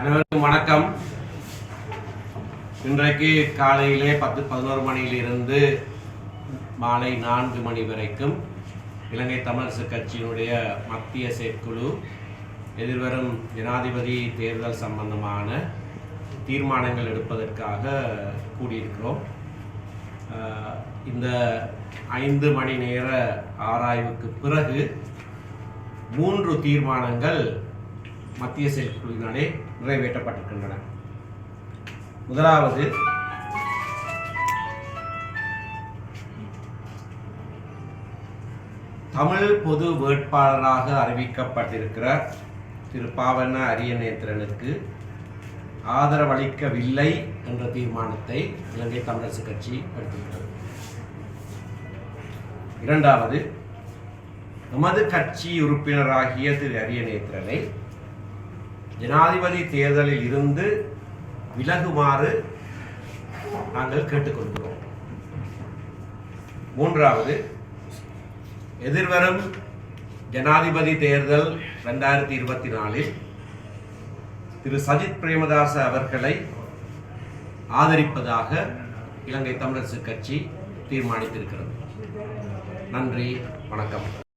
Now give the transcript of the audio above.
அனைவருக்கும் வணக்கம். இன்றைக்கு காலையிலே பத்து பதினோரு மணியிலிருந்து மாலை நான்கு மணி வரைக்கும் இலங்கை தமிழரசு கட்சியினுடைய மத்திய செயற்குழு எதிர்வரும் ஜனாதிபதி தேர்தல் சம்பந்தமான தீர்மானங்கள் எடுப்பதற்காக கூடியிருக்கிறோம். இந்த ஐந்து மணி நேர ஆராய்வுக்கு பிறகு மூன்று தீர்மானங்கள் மத்திய செயற்குழுவினாலே நிறைவேற்றப்பட்டிருக்கின்றன. முதலாவது தமிழ் பொது வேட்பாளராக அறிவிக்கப்பட்டிருக்கிற திரு. பாவன அரியநேத்திரனுக்கு ஆதரவளிக்கவில்லை என்ற தீர்மானத்தை இலங்கை தமிழரசு கட்சி எடுத்துள்ளது இரண்டாவது எமது கட்சி உறுப்பினராகிய திரு. அரியநேத்திரனை ஜனாதிபதி தேர்தலில் இருந்து விலகுமாறு நாங்கள் கேட்டுக்கொள்கிறோம். மூன்றாவது எதிர்வரும் ஜனாதிபதி தேர்தல் ரெண்டாயிரத்தி இருபத்தி நாலில் திரு சஜித் பிரேமதாச அவர்களை ஆதரிப்பதாக இலங்கை தமிழரசு கட்சி தீர்மானித்திருக்கிறது. நன்றி வணக்கம்.